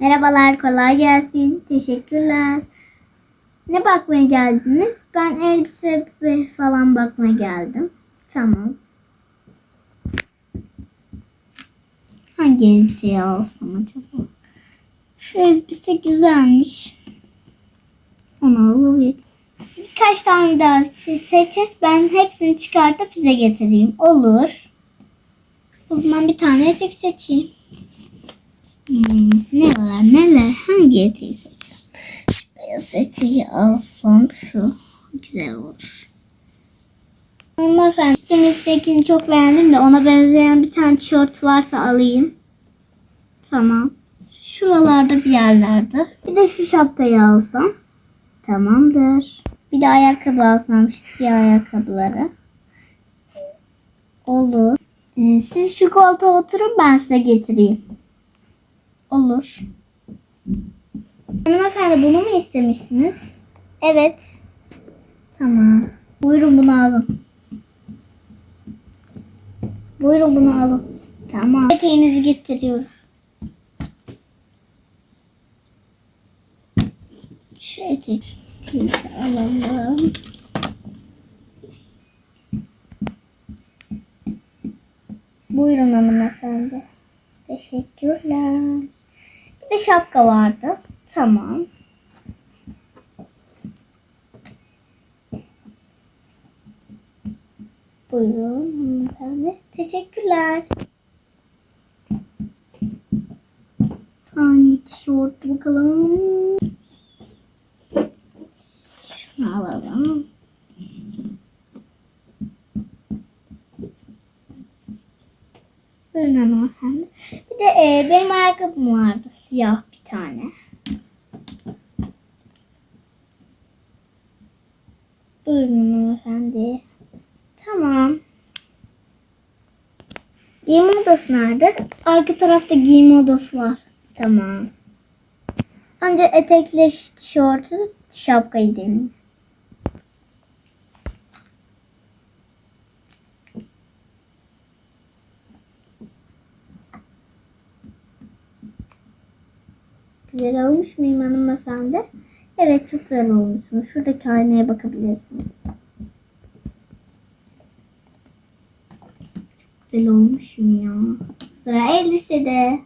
Merhabalar, kolay gelsin. Teşekkürler. Ne bakmaya geldiniz? Ben elbise falan bakmaya geldim. Tamam. Hangi elbiseyi alsam acaba? Şu elbise güzelmiş. Onu alabilir. Birkaç tane daha se- seçin. Ben hepsini çıkartıp size getireyim. Olur. O zaman bir tane etek seçeyim. Hmm, ne var neler? Hangi eteği seçsem? Şu beyaz eteği alsam şu güzel olur. Hanımefendi üstümüzdekini çok beğendim de ona benzeyen bir tane tişört varsa alayım. Tamam. Şuralarda bir yerlerde. Bir de şu şapkayı alsam. Tamamdır. Bir de ayakkabı alsam şu siyah ayakkabıları. Olur. Ee, siz şu koltuğa oturun ben size getireyim. Olur. Hanımefendi bunu mu istemiştiniz? Evet. Tamam. Buyurun bunu alın. Buyurun bunu alın. Tamam. Eteğinizi getiriyorum. Şu etek. eteği de alalım. Buyurun hanımefendi. Teşekkürler. De şapka vardı. Tamam. Buyurun hanımefendi. Teşekkürler. Hangi tişört bakalım. Şunu alalım. Buyurun hanımefendi. Bir de e, benim ayakkabım vardı. Siyah bir tane. Buyurun hanımefendi. Tamam. Giyim odası nerede? Arka tarafta giyim odası var. Tamam. Önce etekle tişörtü, şapkayı deneyim. Güzel olmuş muyum hanımefendi? Evet çok güzel olmuşsunuz. Şuradaki aynaya bakabilirsiniz. Güzel olmuşum ya. Sıra elbisede.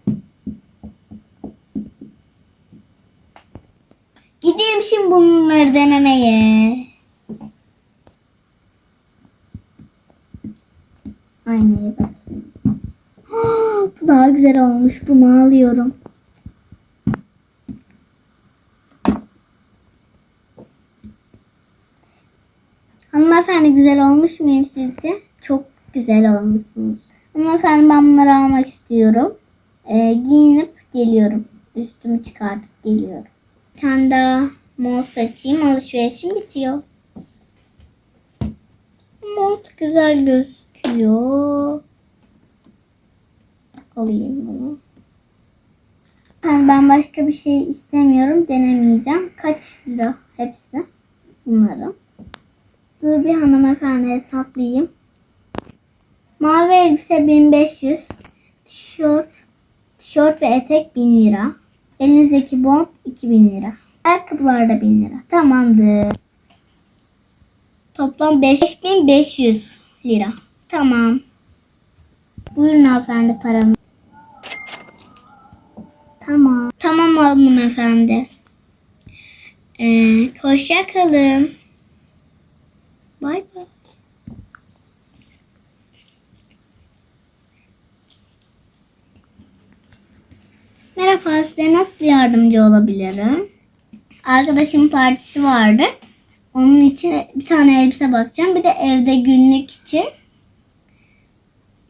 Gideyim şimdi bunları denemeye. Aynaya bakayım. Bu daha güzel olmuş. Bunu alıyorum. Hanımefendi güzel olmuş muyum sizce? Çok güzel olmuşsunuz. Hanımefendi ben bunları almak istiyorum. Ee, giyinip geliyorum. Üstümü çıkartıp geliyorum. Bir tane daha seçeyim. Alışverişim bitiyor. Mont güzel gözüküyor. Alayım bunu. Yani ben başka bir şey istemiyorum. Denemeyeceğim. Kaç lira hepsi? Bunların. Dur bir hanımefendi hesaplayayım. Mavi elbise 1500. Tişört, tişört ve etek 1000 lira. Elinizdeki bond 2000 lira. Ayakkabılar da 1000 lira. Tamamdır. Toplam 5500 lira. Tamam. Buyurun hanımefendi paramı. Tamam. Tamam hanımefendi. Ee, hoşça kalın. Bay bay. Merhaba size nasıl yardımcı olabilirim? Arkadaşımın partisi vardı. Onun için bir tane elbise bakacağım. Bir de evde günlük için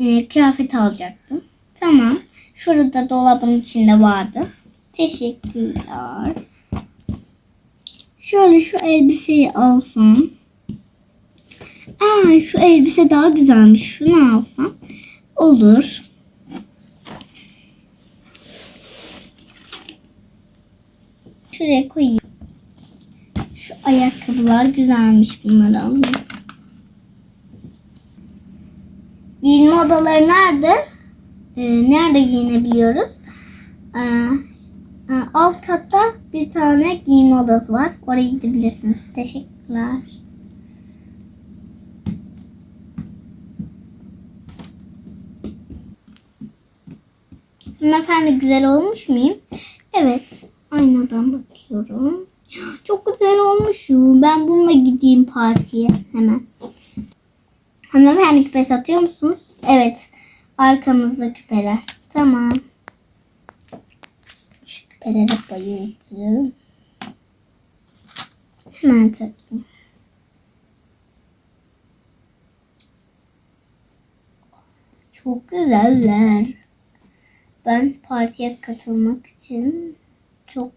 e, kıyafet alacaktım. Tamam. Şurada dolabın içinde vardı. Teşekkürler. Şöyle şu elbiseyi alsam. Aa şu elbise daha güzelmiş. Şunu alsam olur. Şuraya koyayım. Şu ayakkabılar güzelmiş. Bunları alayım. Giyinme odaları nerede? Ee, nerede giyinebiliyoruz? Ee, e, alt katta bir tane giyinme odası var. Oraya gidebilirsiniz. Teşekkürler. Hanımefendi güzel olmuş muyum? Evet. Aynadan bakıyorum. Çok güzel olmuşum. Ben bununla gideyim partiye hemen. Hanımefendi küpe satıyor musunuz? Evet. Arkamızda küpeler. Tamam. Şu küpelere bayıldım. Hemen takayım. Çok güzeller. Ben partiye katılmak için çok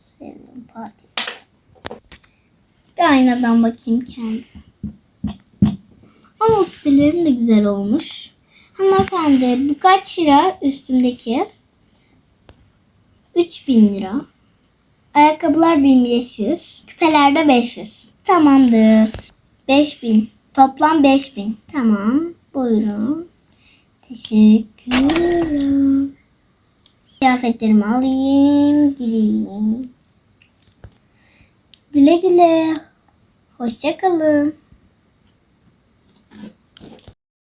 sevdim partiyi. Bir aynadan bakayım kendime. Ama küpelerim de güzel olmuş. Hanımefendi bu kaç lira üstümdeki? 3000 lira. Ayakkabılar 1500. Küpeler de 500. Tamamdır. 5000. Toplam 5000. Tamam. Buyurun. Teşekkürler. Kıyafetlerimi alayım. Gideyim. Güle güle. Hoşça kalın.